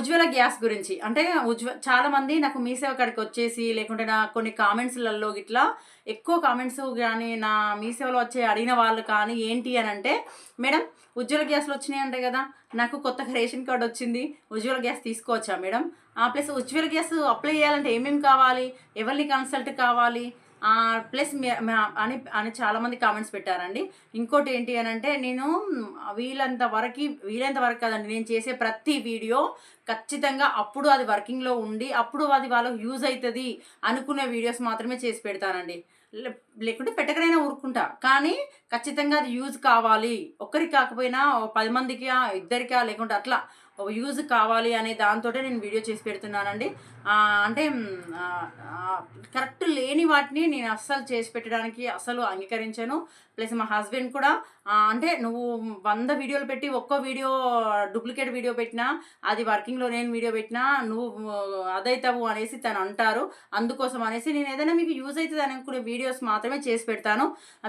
ఉజ్వల gas గురించి. అంటే ఉజ్వ చాలా మంది నాకు మీ సేవ కాడికి వచ్చేసి లేకుంటే నా కొన్ని కామెంట్స్లలో ఇట్లా ఎక్కువ కామెంట్స్ కానీ నా మీ సేవలో వచ్చే అడిగిన వాళ్ళు కానీ ఏంటి అని అంటే మేడం ఉజ్వల గ్యాస్లు వచ్చినాయి అంటే కదా నాకు కొత్తగా రేషన్ కార్డు వచ్చింది ఉజ్వల గ్యాస్ తీసుకోవచ్చా madam? Plus Ujjwala gas apply చేయాలంటే ఏమేమి కావాలి? ఎవరిని కన్సల్ట్ కావాలి? ప్లస్ అని అని చాలామంది కామెంట్స్ పెట్టారండి. ఇంకోటి ఏంటి అని అంటే నేను వీలంత వరకు వీలంత వరకు కదండి నేను చేసే ప్రతి వీడియో ఖచ్చితంగా అప్పుడు అది వర్కింగ్లో ఉండి అప్పుడు అది వాళ్ళకి యూజ్ అవుతుంది అనుకునే వీడియోస్ మాత్రమే చేసి పెడతానండి. లే- లేకుంటే పెట్టకనైనా ఊరుకుంటా. కానీ ఖచ్చితంగా అది యూజ్ కావాలి. ఒక్కరికి కాకపోయినా ఓ పది మందికి ఇద్దరికా లేకుంటే అట్లా యూజ్ కావాలి అనే దాంతో నేను వీడియో చేసి పెడుతున్నానండి. అంటే కరెక్ట్ లేని వాటిని నేను అస్సలు చేసి పెట్టడానికి అసలు అంగీకరించాను. ప్లస్ మా హస్బెండ్ కూడా అంటే నువ్వు వంద వీడియోలు పెట్టి ఒక్కో వీడియో డూప్లికేట్ వీడియో పెట్టినా అది వర్కింగ్లో నేను వీడియో పెట్టినా నువ్వు అదైతావు అనేసి తను అంటారు. అందుకోసం అనేసి నేను ఏదైనా మీకు యూజ్ అవుతుంది అనుకునే వీడియోస్ మాత్రమే చేసి పెడతాను.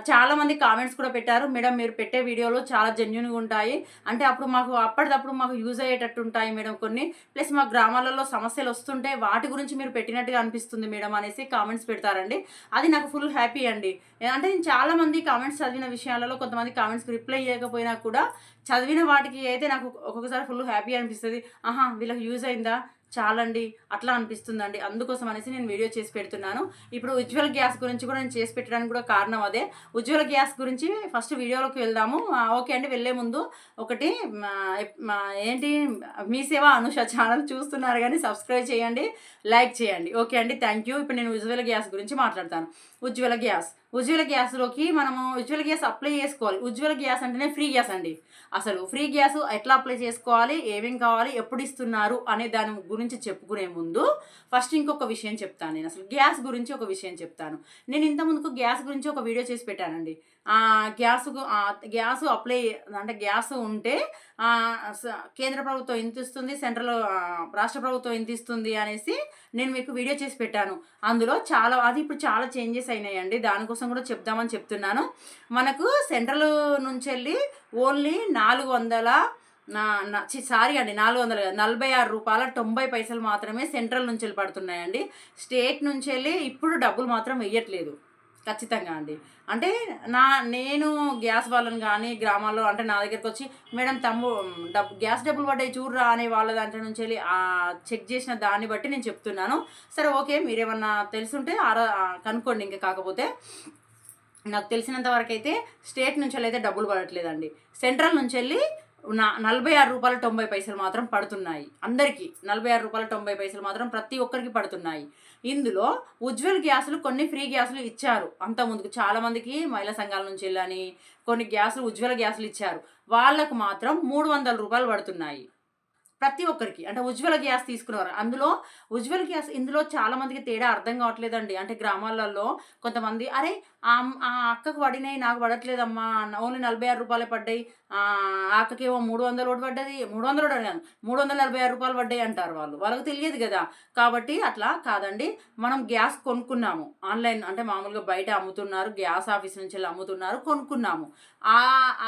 చాలామంది కామెంట్స్ కూడా పెట్టారు మేడం మీరు పెట్టే వీడియోలు చాలా జెన్యున్గా ఉంటాయి. అంటే అప్పుడు మాకు అప్పటిదప్పుడు మాకు యూజ్ అయ్యేటట్టు ఉంటాయి మేడం కొన్ని. ప్లస్ మా గ్రామాలలో సమస్యలు వస్తుంటే వాటి గురించి మీరు పెట్టినట్టుగా అనిపిస్తుంది మేడం అనేసి కామెంట్స్ పెడతారండి. అది నాకు ఫుల్ హ్యాపీ అండి. అంటే నేను చాలా మంది కామెంట్స్ చదివిన విషయాలలో కొంతమంది కామెంట్స్కి రిప్లై చేయకపోయినా కూడా చదివిన వాటికి అయితే నాకు ఒక్కొక్కసారి ఫుల్ హ్యాపీ అనిపిస్తుంది. ఆహా వీళ్ళకి యూజ్ అయిందా? చాలండి అట్లా అనిపిస్తుందండి. అందుకోసం అనేసి నేను వీడియో చేసి పెడుతున్నాను. ఇప్పుడు ఉజ్వల గ్యాస్ గురించి కూడా నేను చేసి పెట్టడానికి కూడా కారణం అదే. ఉజ్వల గ్యాస్ గురించి ఫస్ట్ వీడియోలోకి వెళ్దాము. ఓకే అండి వెళ్ళే ముందు ఒకటి ఏంటి మీ సేవ అనుష ఛానల్ చూస్తున్నారు కానీ సబ్స్క్రైబ్ చేయండి లైక్ చేయండి. ఓకే అండి థ్యాంక్ యూ. ఇప్పుడు నేను ఉజ్వల గ్యాస్ గురించి మాట్లాడతాను. ఉజ్వల గ్యాస్. ఉజ్వల గ్యాస్లోకి మనము ఉజ్వల గ్యాస్ అప్లై చేసుకోవాలి. ఉజ్వల గ్యాస్ అంటేనే ఫ్రీ గ్యాస్ అండి. అసలు ఫ్రీ గ్యాస్ ఎట్లా అప్లై చేసుకోవాలి? ఏమేం కావాలి? ఎప్పుడు ఇస్తున్నారు? అనే దాని గురించి చెప్పుకునే ముందు ఫస్ట్ ఇంకొక విషయం చెప్తాను నేను. అసలు గ్యాస్ గురించి ఒక విషయం చెప్తాను. నేను ఇంతకుముందుకు గ్యాస్ గురించి ఒక వీడియో చేసి పెట్టానండి. గ్యాస్ గ్యాస్ అప్లై అంటే గ్యాస్ ఉంటే స- కేంద్ర ప్రభుత్వం ఎంత ఇస్తుంది సెంట్రల్ రాష్ట్ర ప్రభుత్వం ఎంత ఇస్తుంది అనేసి నేను మీకు వీడియో చేసి పెట్టాను. అందులో చాలా అది ఇప్పుడు చాలా చేంజెస్ అయినాయండి. దానికోసం కూడా చెప్దామని చెప్తున్నాను. మనకు సెంట్రల్ నుంచి వెళ్ళి ఓన్లీ నాలుగు వందల చి సారీ అండి నాలుగు వందల నలభై ఆరు రూపాయల తొంభై పైసలు మాత్రమే సెంట్రల్ నుంచి వెళ్ళి పడుతున్నాయండి. స్టేట్ నుంచి వెళ్ళి ఇప్పుడు డబ్బులు మాత్రం వెయ్యట్లేదు. ఖచ్చితంగా అండి. అంటే నా నేను గ్యాస్ వాళ్ళని కానీ గ్రామాల్లో అంటే నా దగ్గరికి వచ్చి మేడం తమ్ము డబ్బు గ్యాస్ డబ్బులు పడ్డాయి చూడరా అనే వాళ్ళ దాంట్లో నుంచి వెళ్ళి ఆ చెక్ చేసిన దాన్ని బట్టి నేను చెప్తున్నాను. సరే ఓకే మీరేమన్నా తెలుసుంటే ఆరా కనుక్కోండి ఇంకా కాకపోతే. నాకు తెలిసినంత వరకు అయితే స్టేట్ నుంచి వెళ్ళి అయితే డబ్బులు పడట్లేదండి. సెంట్రల్ నుంచి వెళ్ళి నలభై ఆరు రూపాయల తొంభై పైసలు మాత్రం పడుతున్నాయి. అందరికీ నలభై ఆరు రూపాయల తొంభై పైసలు మాత్రం ప్రతి ఒక్కరికి పడుతున్నాయి. ఇందులో ఉజ్వల్ గ్యాసులు కొన్ని ఫ్రీ గ్యాసులు ఇచ్చారు. అంత ముందుకు మహిళా సంఘాల నుంచి వెళ్ళని కొన్ని గ్యాసులు ఉజ్వల గ్యాసులు ఇచ్చారు. వాళ్ళకు మాత్రం మూడు వందల రూపాయలు పడుతున్నాయి. ప్రతి ఒక్కరికి అంటే ఉజ్వల గ్యాస్ తీసుకునేవారు. అందులో ఉజ్వల గ్యాస్ ఇందులో చాలామందికి తేడా అర్థం కావట్లేదండి. అంటే గ్రామాలలో కొంతమంది అరే ఆ అక్కకు పడినాయి నాకు పడట్లేదమ్మా ఓన్లీ నలభై ఆరు రూపాయలే పడ్డాయి ఆ అక్కకేమో మూడు వందలు ఒకటి పడ్డది మూడు వందలు ఒకటి కాదు మూడు వందల నలభై ఆరు రూపాయలు పడ్డాయి అంటారు వాళ్ళు. వాళ్ళకి తెలియదు కదా. కాబట్టి అట్లా కాదండి మనం గ్యాస్ కొనుక్కున్నాము. ఆన్లైన్ అంటే మామూలుగా బయట అమ్ముతున్నారు గ్యాస్ ఆఫీస్ నుంచి వెళ్ళి అమ్ముతున్నారు కొనుక్కున్నాము. ఆ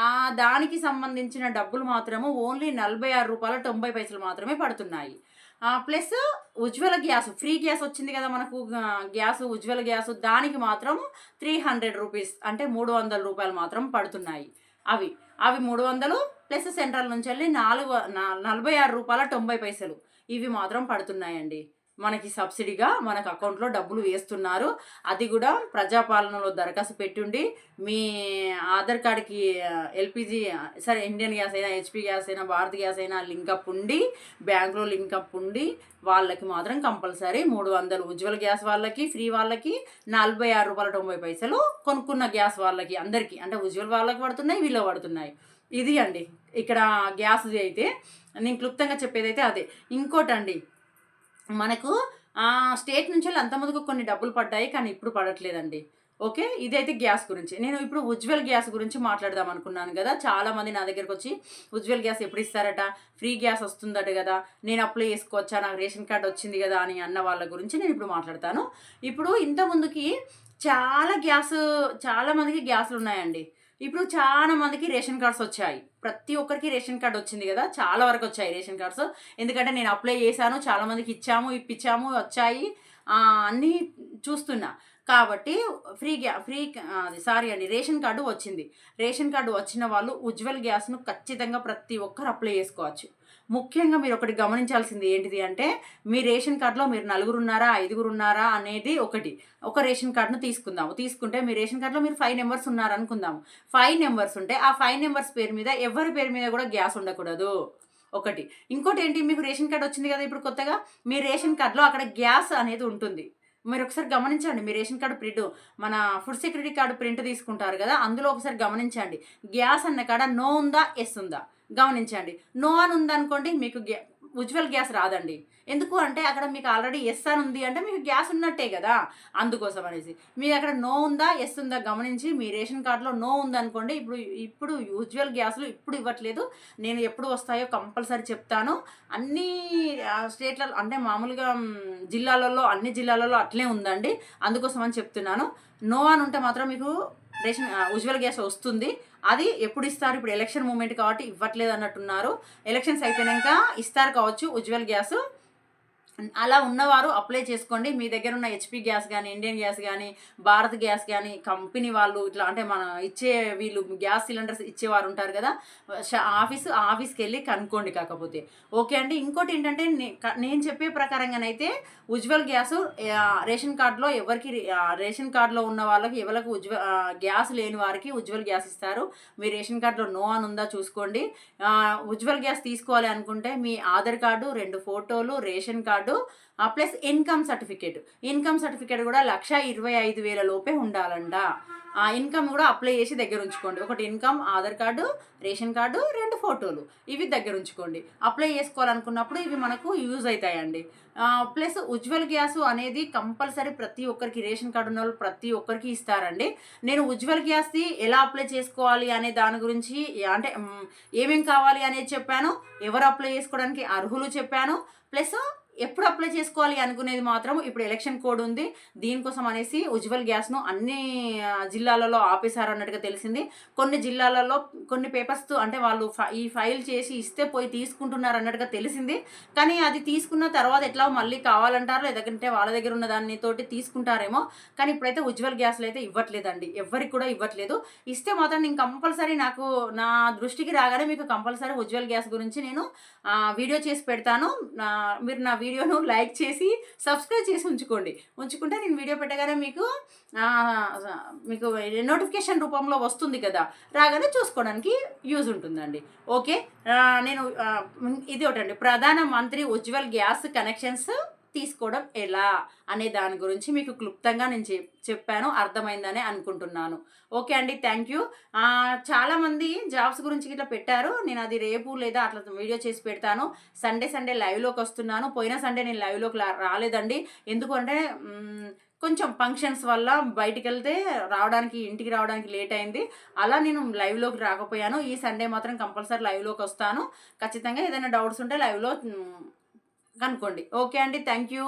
ఆ దానికి సంబంధించిన డబ్బులు మాత్రము ఓన్లీ నలభై ఆరు రూపాయల తొంభై పైసలు మాత్రమే పడుతున్నాయి. Plus Ujjwala gas free gas వచ్చింది కదా మనకు గ్యాస్ ఉజ్వల గ్యాస్ దానికి మాత్రం త్రీ హండ్రెడ్ రూపీస్ అంటే మూడు వందల రూపాయలు మాత్రం పడుతున్నాయి. అవి అవి మూడు వందలు ప్లస్ సెంట్రల్ నుంచి వెళ్ళి నాలుగు నలభై ఆరు రూపాయల తొంభై పైసలు ఇవి మాత్రం పడుతున్నాయండి. మనకి సబ్సిడీగా మనకు అకౌంట్లో డబ్బులు వేస్తున్నారు. అది కూడా ప్రజాపాలనలో దరఖాస్తు పెట్టుండి మీ ఆధార్ కార్డ్కి ఎల్పిజి సరే ఇండియన్ గ్యాస్ అయినా హెచ్పి గ్యాస్ అయినా భారత్ గ్యాస్ అయినా లింకప్ ఉండి బ్యాంకులో లింకప్ ఉండి వాళ్ళకి మాత్రం కంపల్సరీ మూడు వందలు ఉజ్వల గ్యాస్ వాళ్ళకి ఫ్రీ వాళ్ళకి నలభై ఆరు రూపాయల తొంభై పైసలు కొనుక్కున్న గ్యాస్ వాళ్ళకి అందరికీ అంటే ఉజ్వల వాళ్ళకి పడుతున్నాయి వీళ్ళు పడుతున్నాయి. ఇది అండి. ఇక్కడ గ్యాస్ది అయితే నేను క్లుప్తంగా చెప్పేది అయితే అదే. ఇంకోటండి మనకు ఆ, స్టేట్ నుంచి వెళ్ళి అంత ముందుకు కొన్ని డబ్బులు పడ్డాయి కానీ ఇప్పుడు పడట్లేదండి. ఓకే? ఇదైతే గ్యాస్ గురించి. నేను ఇప్పుడు ఉజ్వల్ గ్యాస్ గురించి మాట్లాడదాం అనుకున్నాను కదా. చాలామంది నా దగ్గరకు వచ్చి ఉజ్వల్ గ్యాస్ ఎప్పుడు ఇస్తారట? ఫ్రీ గ్యాస్ వస్తుందట కదా. నేను అప్లై చేసుకోవచ్చా నాకు రేషన్ కార్డు వచ్చింది కదా అని అన్న వాళ్ళ గురించి నేను ఇప్పుడు మాట్లాడతాను. ఇప్పుడు ఇంత ముందుకి చాలా గ్యాస్ చాలామందికి గ్యాసులు గ్యాస్లు ఉన్నాయండి. ఇప్పుడు చాలా మందికి రేషన్ కార్డ్స్ వచ్చాయి. ప్రతి ఒక్కరికి రేషన్ కార్డ్ వచ్చింది కదా? చాలా వరకు వచ్చాయి రేషన్ కార్డ్స్. ఎందుకంటే నేను అప్లై చేశాను చాలా మందికి ఇచ్చాము ఇప్పించాము వచ్చాయి. అన్నీ చూస్తున్నా. కాబట్టి ఫ్రీ గ్యా ఫ్రీ అది సారీ అండి రేషన్ కార్డు వచ్చింది. రేషన్ కార్డు వచ్చిన వాళ్ళు ఉజ్వల్ గ్యాస్ను ఖచ్చితంగా ప్రతి ఒక్కరు అప్లై చేసుకోవచ్చు. ముఖ్యంగా మీరు ఒకటి గమనించాల్సింది ఏంటిది అంటే మీ రేషన్ కార్డులో మీరు నలుగురు ఉన్నారా ఐదుగురు ఉన్నారా అనేది ఒకటి. ఒక రేషన్ కార్డును తీసుకుందాము. తీసుకుంటే మీ రేషన్ కార్డులో మీరు ఫైవ్ నెంబర్స్ ఉన్నారనుకుందాము. ఫైవ్ నెంబర్స్ ఉంటే ఆ ఫైవ్ నెంబర్స్ పేరు మీద ఎవరి పేరు మీద కూడా గ్యాస్ ఉండకూడదు. ఒకటి. ఇంకోటి ఏంటి? మీకు రేషన్ కార్డు వచ్చింది కదా ఇప్పుడు కొత్తగా? మీ రేషన్ కార్డులో అక్కడ గ్యాస్ అనేది ఉంటుంది. మీరు ఒకసారి గమనించండి మీ రేషన్ కార్డు ప్రింట్ మన ఫుడ్ సెక్యూరిటీ కార్డు ప్రింట్ తీసుకుంటారు కదా అందులో ఒకసారి గమనించండి. గ్యాస్ అన్న కాడ నో ఉందా ఎస్ ఉందా? గమనించండి. నో అని ఉందనుకోండి మీకు గ్యా ఉజ్వల్ గ్యాస్ రాదండి. ఎందుకు అంటే అక్కడ మీకు ఆల్రెడీ ఎస్ అని ఉంది అంటే మీకు గ్యాస్ ఉన్నట్టే కదా అందుకోసం అనేసి. మీరు అక్కడ నో ఉందా ఎస్ ఉందా గమనించి మీ రేషన్ కార్డులో నో ఉందనుకోండి ఇప్పుడు ఇప్పుడు ఉజ్వల్ గ్యాస్లు ఇప్పుడు ఇవ్వట్లేదు నేను ఎప్పుడు వస్తాయో కంపల్సరీ చెప్తాను. అన్ని స్టేట్లలో అంటే మామూలుగా జిల్లాలలో అన్ని జిల్లాలలో అట్లే ఉందండి. అందుకోసం అని చెప్తున్నాను. నో అని ఉంటే మాత్రం మీకు రేషన్ ఉజ్వల్ గ్యాస్ వస్తుంది. అది ఎప్పుడు ఇస్తారు? ఇప్పుడు ఎలక్షన్ మూమెంట్ కాబట్టి ఇవ్వట్లేదు అన్నట్టున్నారు. ఎలక్షన్స్ అయిపోయాక ఇస్తారు కావచ్చు ఉజ్వల్ గ్యాస్. అలా ఉన్నవారు అప్లై చేసుకోండి. మీ దగ్గర ఉన్న హెచ్పి గ్యాస్ కానీ ఇండియన్ గ్యాస్ కానీ భారత్ గ్యాస్ కానీ కంపెనీ వాళ్ళు ఇట్లా అంటే మన ఇచ్చే వీళ్ళు గ్యాస్ సిలిండర్స్ ఇచ్చేవారు ఉంటారు కదా ఆఫీస్ ఆఫీస్కి వెళ్ళి కనుక్కోండి కాకపోతే. ఓకే అండి. ఇంకోటి ఏంటంటే నేను చెప్పే ప్రకారంగానైతే ఉజ్వల్ గ్యాస్ రేషన్ కార్డులో ఎవరికి రేషన్ కార్డులో ఉన్న వాళ్ళకి ఎవరికి ఉజ్వ గ్యాస్ లేని వారికి ఉజ్వల్ గ్యాస్ ఇస్తారు. మీ రేషన్ కార్డులో నో అని ఉందా చూసుకోండి. ఉజ్వల్ గ్యాస్ తీసుకోవాలి అనుకుంటే మీ ఆధార్ కార్డు రెండు ఫోటోలు ration card plus income certificate. Income certificate కూడా లక్ష ఇరవై ఐదు వేల లోపే ఉండాలంట. ఆ ఇన్కమ్ కూడా అప్లై చేసి దగ్గర ఉంచుకోండి. ఒకటి income Aadhaar card ration card రెండు ఫోటోలు. ఇవి దగ్గర ఉంచుకోండి. అప్లై చేసుకోవాలనుకున్నప్పుడు ఇవి మనకు యూజ్ అవుతాయండి. ప్లస్ ఉజ్వల్ గ్యాస్ అనేది కంపల్సరీ ప్రతి ఒక్కరికి రేషన్ కార్డు ఉన్న వాళ్ళు ప్రతి ఒక్కరికి ఇస్తారండి. నేను ఉజ్వల్ గ్యాస్ది ఎలా అప్లై చేసుకోవాలి అనే దాని గురించి అంటే ఏమేం కావాలి అనేది చెప్పాను. ఎవరు అప్లై చేసుకోవడానికి అర్హులు చెప్పాను. ప్లస్ ఎప్పుడు అప్లై చేసుకోవాలి అనుకునేది మాత్రం ఇప్పుడు ఎలక్షన్ కోడ్ ఉంది. దీనికోసం అనేసి ఉజ్వల్ గ్యాస్ను అన్ని జిల్లాలలో ఆపేశారు అన్నట్టుగా తెలిసింది. కొన్ని జిల్లాలలో కొన్ని పేపర్స్తో అంటే వాళ్ళు ఈ ఫైల్ చేసి ఇస్తే పోయి తీసుకుంటున్నారు అన్నట్టుగా తెలిసింది. కానీ అది తీసుకున్న తర్వాత ఎట్లా మళ్ళీ కావాలంటారు లేదంటే వాళ్ళ దగ్గర ఉన్న దాన్ని తోటి తీసుకుంటారేమో. కానీ ఇప్పుడైతే ఉజ్వల్ గ్యాస్లు అయితే ఇవ్వట్లేదండి. ఎవరికి కూడా ఇవ్వట్లేదు. ఇస్తే మాత్రం నేను కంపల్సరీ నాకు నా దృష్టికి రాగానే మీకు కంపల్సరీ ఉజ్వల్ గ్యాస్ గురించి నేను వీడియో చేసి పెడతాను. మీరు నా వీడియోను లైక్ చేసి సబ్స్క్రైబ్ చేసి ఉంచుకోండి. ఉంచుకుంటే నేను వీడియో పెట్టగానే మీకు మీకు నోటిఫికేషన్ రూపంలో వస్తుంది కదా. రాగానే చూసుకోవడానికి యూజ్ ఉంటుందండి. ఓకే? నేను ఇది ఒకటండి ప్రధాన మంత్రి ఉజ్వల్ గ్యాస్ కనెక్షన్స్ తీసుకోవడం ఎలా అనే దాని గురించి మీకు క్లుప్తంగా నేను చెప్ చెప్పాను అర్థమైందని అనుకుంటున్నాను. ఓకే అండి థ్యాంక్ యూ. చాలామంది జాబ్స్ గురించి ఇట్లా పెట్టారు. నేను అది రేపు లేదా అట్లా వీడియో చేసి పెడతాను. సండే సండే లైవ్లోకి వస్తున్నాను. పోయిన సండే నేను లైవ్లోకి రాలేదండి. ఎందుకంటే కొంచెం ఫంక్షన్స్ వల్ల బయటికి వెళ్తే రావడానికి ఇంటికి రావడానికి లేట్ అయింది. అలా నేను లైవ్లోకి రాకపోయాను. ఈ సండే మాత్రం కంపల్సరీ లైవ్లోకి వస్తాను. ఖచ్చితంగా ఏదైనా డౌట్స్ ఉంటే లైవ్లో కనుక్కోండి ఓకే అండి. Thank you